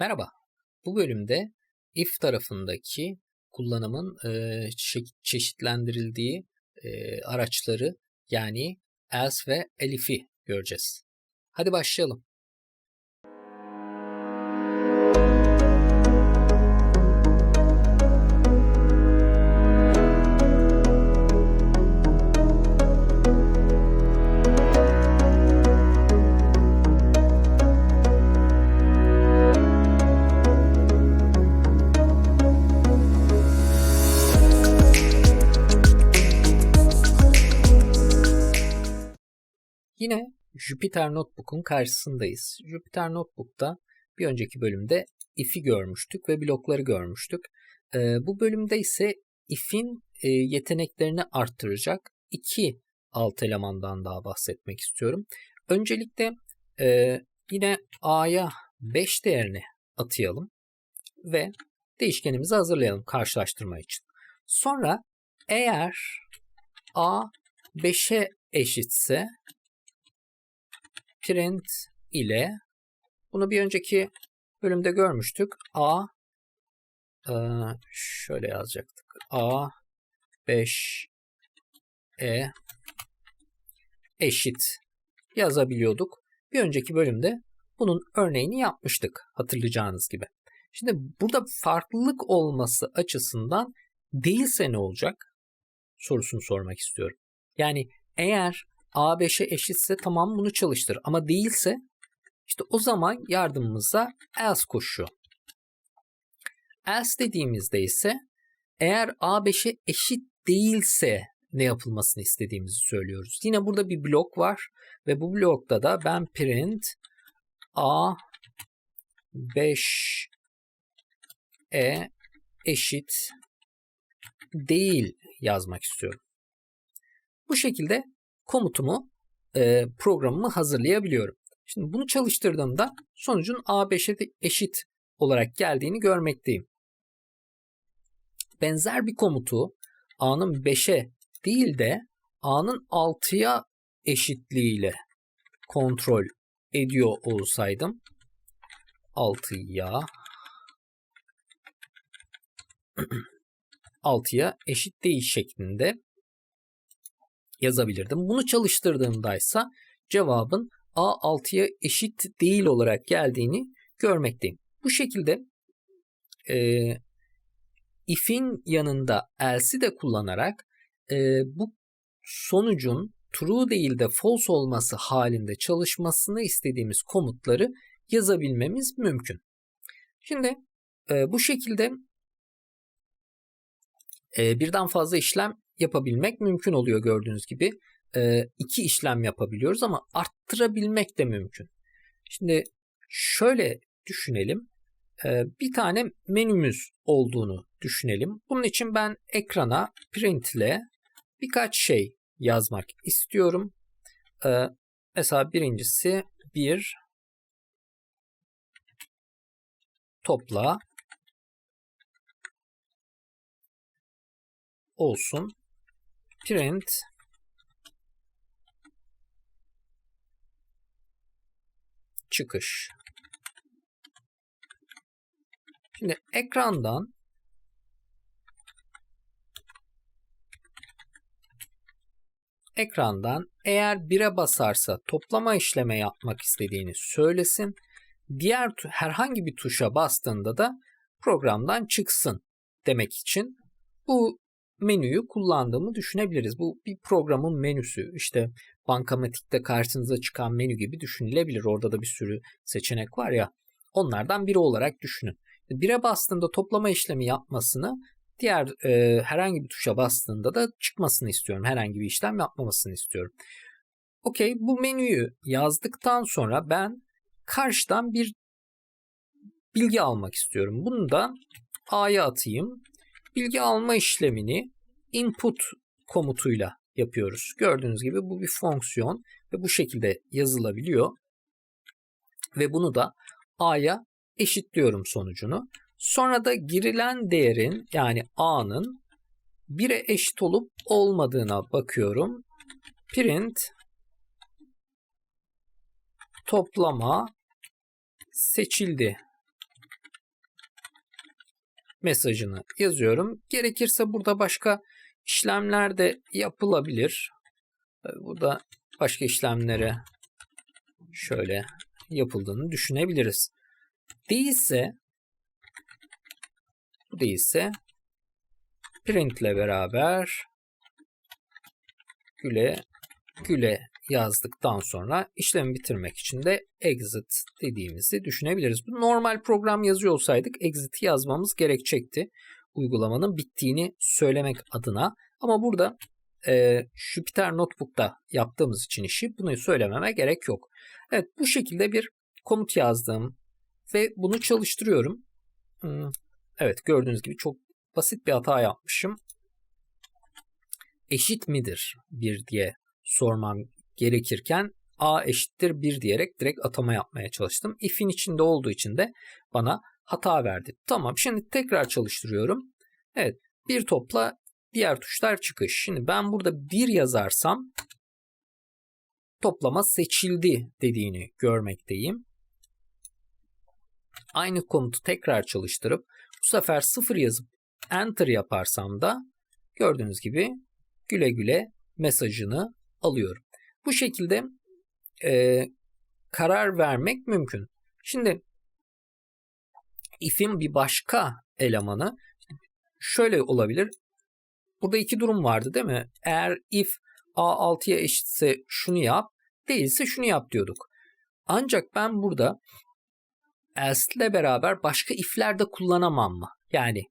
Merhaba. Bu bölümde if tarafındaki kullanımın e, çe- çeşitlendirildiği e, araçları yani else ve elif'i göreceğiz. Hadi başlayalım. Yine Jupyter Notebook'un karşısındayız. Jupyter Notebook'ta bir önceki bölümde if'i görmüştük ve blokları görmüştük. Ee, bu bölümde ise if'in e, yeteneklerini arttıracak iki alt elemandan daha bahsetmek istiyorum. Öncelikle e, yine a'ya 5 değerini atayalım ve değişkenimizi hazırlayalım karşılaştırma için. Sonra eğer a 5'e eşitse print ile bunu bir önceki bölümde görmüştük. A e, şöyle yazacaktık. A 5 e eşit yazabiliyorduk. Bir önceki bölümde bunun örneğini yapmıştık hatırlayacağınız gibi. Şimdi burada farklılık olması açısından değilse ne olacak sorusunu sormak istiyorum. Yani eğer A5'e eşitse tamam bunu çalıştır ama değilse işte o zaman yardımımıza else koşuyor. Else dediğimizde ise eğer A5'e eşit değilse ne yapılmasını istediğimizi söylüyoruz. Yine burada bir blok var ve bu blokta da ben print A 5 e eşit değil yazmak istiyorum. Bu şekilde komutumu, e, programımı hazırlayabiliyorum. Şimdi bunu çalıştırdığımda sonucun A5'e eşit olarak geldiğini görmekteyim. Benzer bir komutu A'nın 5'e değil de A'nın 6'ya eşitliğiyle kontrol ediyor olsaydım 6'ya 6'ya eşit değil şeklinde yazabilirdim. Bunu çalıştırdığımda ise cevabın A6'ya eşit değil olarak geldiğini görmekteyim. Bu şekilde e, if'in yanında else'i de kullanarak e, bu sonucun true değil de false olması halinde çalışmasını istediğimiz komutları yazabilmemiz mümkün. Şimdi e, bu şekilde e, birden fazla işlem yapabilmek mümkün oluyor gördüğünüz gibi. E, iki işlem yapabiliyoruz ama arttırabilmek de mümkün. Şimdi şöyle düşünelim. E, bir tane menümüz olduğunu düşünelim. Bunun için ben ekrana print ile birkaç şey yazmak istiyorum. E, mesela birincisi bir topla olsun print çıkış. Şimdi ekrandan ekrandan eğer 1'e basarsa toplama işleme yapmak istediğini söylesin. Diğer herhangi bir tuşa bastığında da programdan çıksın demek için bu menüyü kullandığımı düşünebiliriz. Bu bir programın menüsü. İşte bankamatikte karşınıza çıkan menü gibi düşünülebilir. Orada da bir sürü seçenek var ya. Onlardan biri olarak düşünün. Bire bastığında toplama işlemi yapmasını diğer e, herhangi bir tuşa bastığında da çıkmasını istiyorum. Herhangi bir işlem yapmamasını istiyorum. Okey bu menüyü yazdıktan sonra ben karşıdan bir bilgi almak istiyorum. Bunu da A'ya atayım bilgi alma işlemini input komutuyla yapıyoruz. Gördüğünüz gibi bu bir fonksiyon ve bu şekilde yazılabiliyor. Ve bunu da a'ya eşitliyorum sonucunu. Sonra da girilen değerin yani a'nın 1'e eşit olup olmadığına bakıyorum. Print toplama seçildi mesajını yazıyorum. Gerekirse burada başka işlemler de yapılabilir. Burada başka işlemlere şöyle yapıldığını düşünebiliriz. Değilse değilse print ile beraber güle güle yazdıktan sonra işlemi bitirmek için de exit dediğimizi düşünebiliriz. Bu normal program yazıyor olsaydık exit'i yazmamız gerekecekti. Uygulamanın bittiğini söylemek adına. Ama burada e, Jupyter Notebook'ta yaptığımız için işi bunu söylememe gerek yok. Evet bu şekilde bir komut yazdım ve bunu çalıştırıyorum. Hmm, evet gördüğünüz gibi çok basit bir hata yapmışım. Eşit midir bir diye sormam gerekirken a eşittir 1 diyerek direkt atama yapmaya çalıştım. If'in içinde olduğu için de bana hata verdi. Tamam şimdi tekrar çalıştırıyorum. Evet bir topla diğer tuşlar çıkış. Şimdi ben burada 1 yazarsam toplama seçildi dediğini görmekteyim. Aynı komutu tekrar çalıştırıp bu sefer 0 yazıp enter yaparsam da gördüğünüz gibi güle güle mesajını alıyorum. Bu şekilde e, karar vermek mümkün. Şimdi if'in bir başka elemanı şöyle olabilir. Burada iki durum vardı değil mi? Eğer if a 6'ya eşitse şunu yap, değilse şunu yap diyorduk. Ancak ben burada else ile beraber başka if'ler de kullanamam mı? Yani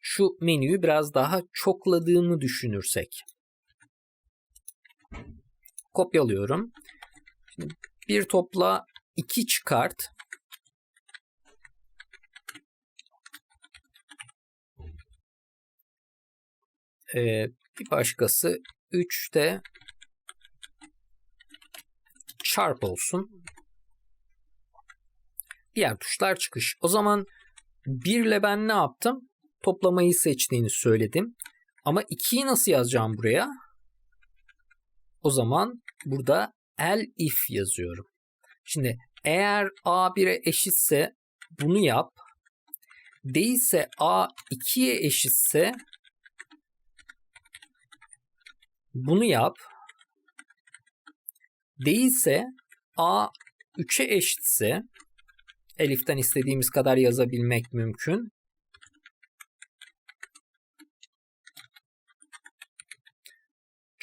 şu menüyü biraz daha çokladığını düşünürsek. Kopyalıyorum. Şimdi bir topla 2 çıkart. Ee, bir başkası 3'te çarp olsun. Diğer tuşlar çıkış. O zaman 1 ile ben ne yaptım? Toplamayı seçtiğini söyledim. Ama 2'yi nasıl yazacağım buraya? O zaman burada el if yazıyorum. Şimdi eğer a 1'e eşitse bunu yap. Değilse a 2'ye eşitse bunu yap. Değilse a 3'e eşitse Elif'ten istediğimiz kadar yazabilmek mümkün.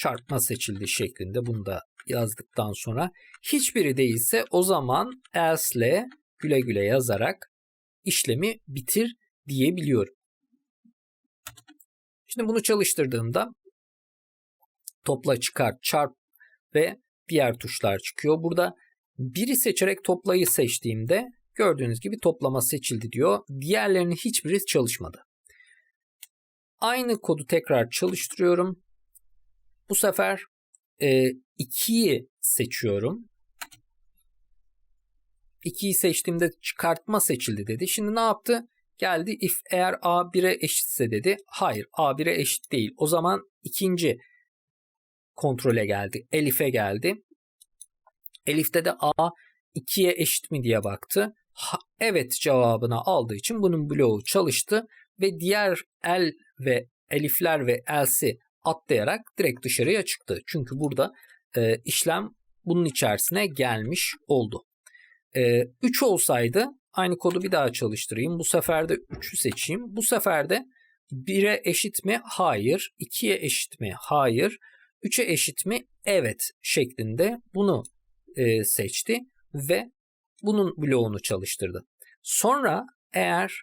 Çarpma seçildi şeklinde bunu da yazdıktan sonra hiçbiri değilse o zaman else ile güle güle yazarak işlemi bitir diyebiliyorum. Şimdi bunu çalıştırdığımda topla çıkart çarp ve diğer tuşlar çıkıyor. Burada biri seçerek toplayı seçtiğimde gördüğünüz gibi toplama seçildi diyor. Diğerlerinin hiçbiri çalışmadı. Aynı kodu tekrar çalıştırıyorum. Bu sefer e, 2'yi seçiyorum. 2'yi seçtiğimde çıkartma seçildi dedi. Şimdi ne yaptı? Geldi if eğer a 1'e eşitse dedi. Hayır a 1'e eşit değil. O zaman ikinci kontrole geldi. Elif'e geldi. Elif'te de a 2'ye eşit mi diye baktı. Ha, evet cevabını aldığı için bunun bloğu çalıştı ve diğer el ve elifler ve elsi atlayarak direkt dışarıya çıktı. Çünkü burada e, işlem bunun içerisine gelmiş oldu. E, 3 olsaydı aynı kodu bir daha çalıştırayım. Bu sefer de 3'ü seçeyim. Bu sefer de 1'e eşit mi? Hayır. 2'ye eşit mi? Hayır. 3'e eşit mi? Evet şeklinde bunu e, seçti ve bunun bloğunu çalıştırdı. Sonra eğer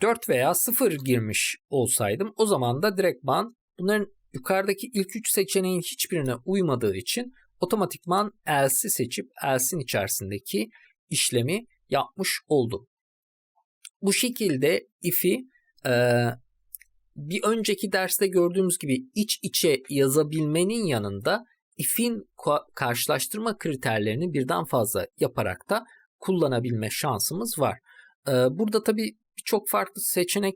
4 veya 0 girmiş olsaydım o zaman da direktman bunların yukarıdaki ilk 3 seçeneğin hiçbirine uymadığı için otomatikman else'i seçip else'in içerisindeki işlemi yapmış oldum. Bu şekilde if'i e, bir önceki derste gördüğümüz gibi iç içe yazabilmenin yanında if'in karşılaştırma kriterlerini birden fazla yaparak da kullanabilme şansımız var. E, burada tabii birçok farklı seçenek,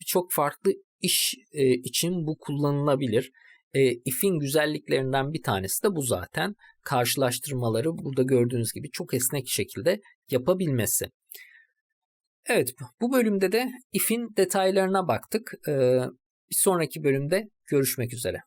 birçok farklı iş e, için bu kullanılabilir. E, if'in güzelliklerinden bir tanesi de bu zaten. Karşılaştırmaları burada gördüğünüz gibi çok esnek şekilde yapabilmesi. Evet bu bölümde de if'in detaylarına baktık. Ee, bir sonraki bölümde görüşmek üzere.